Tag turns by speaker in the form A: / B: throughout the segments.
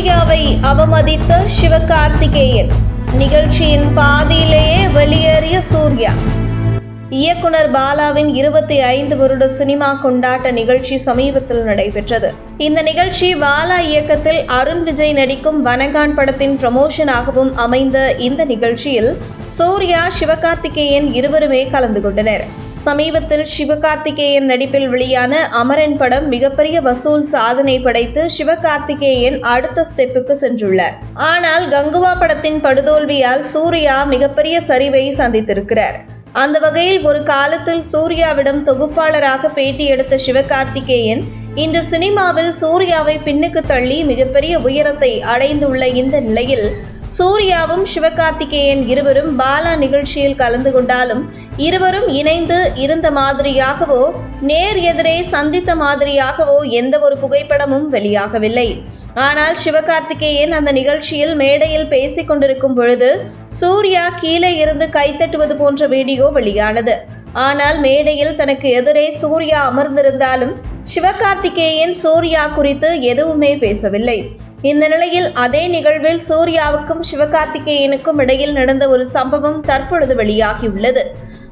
A: சூர்யாவை அவமதித்த சிவகார்த்திகேயன். நிகழ்ச்சியின் பாதியிலேயே வெளியேறிய சூர்யா. இயக்குனர் பாலாவின் இருபத்தி ஐந்து வருட சினிமா கொண்டாட்ட நிகழ்ச்சி சமீபத்தில் நடைபெற்றது. இந்த நிகழ்ச்சி பாலா இயக்கத்தில் அருண் விஜய் நடிக்கும் வனகான் படத்தின் ப்ரமோஷனாகவும் அமைந்த இந்த நிகழ்ச்சியில் சூர்யா சிவகார்த்திகேயன் இருவருமே கலந்து கொண்டனர். சமீபத்தில் சிவகார்த்திகேயன் நடிப்பில் வெளியான அமரன் படம் மிகப்பெரிய வசூல் சாதனை படைத்து சிவகார்த்திகேயன் அடுத்த ஸ்டெப்புக்கு சென்றுள்ளார். ஆனால் கங்குவா படத்தின் படுதோல்வியால் சூர்யா மிகப்பெரிய சரிவை சந்தித்திருக்கிறார். அந்த வகையில் ஒரு காலத்தில் சூர்யாவிடம் தொகுப்பாளராக பேட்டி எடுத்த சிவகார்த்திகேயன் இன்று சினிமாவில் சூர்யாவை பின்னுக்கு தள்ளி மிகப்பெரிய உயரத்தை அடைந்துள்ள இந்த நிலையில் சூர்யாவும் சிவகார்த்திகேயன் இருவரும் பாலா நிகழ்ச்சியில் கலந்து கொண்டாலும் இருவரும் இணைந்து இருந்த மாதிரியாகவோ நேர் எதிரே சந்தித்த மாதிரியாகவோ எந்த ஒரு புகைப்படமும் வெளியாகவில்லை. ஆனால் சிவகார்த்திகேயன் அந்த நிகழ்ச்சியில் மேடையில் பேசிக் கொண்டிருக்கும் பொழுது சூர்யா கீழே இருந்து கைத்தட்டுவது போன்ற வீடியோ வெளியானது. ஆனால் மேடையில் தனக்கு எதிரே சூர்யா அமர்ந்திருந்தாலும் சிவகார்த்திகேயன் சூர்யா குறித்து எதுவுமே பேசவில்லை. இந்த நிலையில் அதே நிகழ்வில் சூர்யாவுக்கும் சிவகார்த்திகேயனுக்கும் இடையில் நடந்த ஒரு சம்பவம் தற்பொழுது வெளியாகியுள்ளது.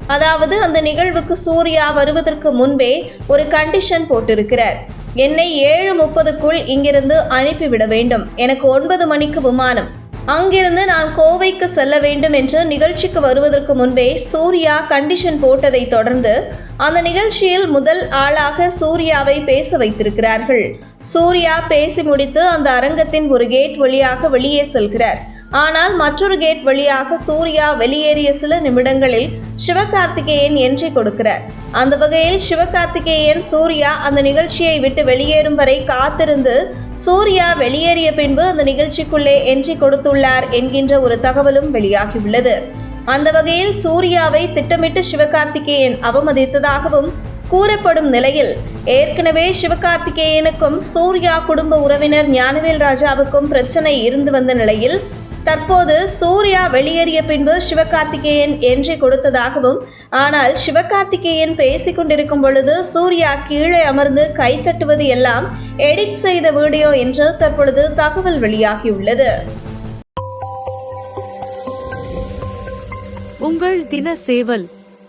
A: அதாவது அந்த நிகழ்வுக்கு சூர்யா வருவதற்கு முன்பே ஒரு கண்டிஷன் போட்டிருக்கிறார். என்னை ஏழு முப்பதுக்குள் இங்கிருந்து அனுப்பிவிட வேண்டும். எனக்கு ஒன்பது மணிக்கு விமானம். அங்கிருந்து நான் கோவைக்கு செல்ல வேண்டும் என்று நிகழ்ச்சிக்கு வருவதற்கு முன்பே சூர்யா கண்டிஷன் போட்டதை தொடர்ந்து அந்த நிகழ்ச்சியில் முதல் ஆளாக சூர்யாவை பேச வைத்திருக்கிறார்கள். சூர்யா பேசி முடித்து அந்த அரங்கத்தின் ஒரு கேட் வழியாக வெளியே செல்கிறார். ஆனால் மற்றொரு கேட் வழியாக சூர்யா வெளியேறிய சில நிமிடங்களில் சிவகார்த்திகேயன் என்ட்ரி கொடுக்கிறார். அந்த வகையில் சிவகார்த்திகேயன் சூர்யா அந்த நிகழ்ச்சியை விட்டு வெளியேறும் வரை காத்திருந்து சூர்யா வெளியேறிய பின்பு அந்த நிகழ்ச்சிக்குள்ளே என்ட்ரி கொடுத்துள்ளார் என்கின்ற ஒரு தகவலும் வெளியாகியுள்ளது. அந்த வகையில் சூர்யாவை திட்டமிட்டு சிவகார்த்திகேயன் அவமதித்ததாகவும் கூறப்படும் நிலையில் ஏற்கனவே சிவகார்த்திகேயனுக்கும் சூர்யா குடும்ப உறவினர் ஞானவேல் ராஜாவுக்கும் பிரச்சனை இருந்து வந்த நிலையில் தற்போது சூர்யா வெளியேறிய பின்பு சிவகார்த்திகேயன் என்றி கொடுத்ததாகவும் ஆனால் சிவகார்த்திகேயன் பேசிக் கொண்டிருக்கும் பொழுது சூர்யா கீழே அமர்ந்து கைத்தட்டுவது எல்லாம் எடிட் செய்த வீடியோ என்று தற்பொழுது தகவல் வெளியாகியுள்ளது.
B: உங்கள் தின சேவல்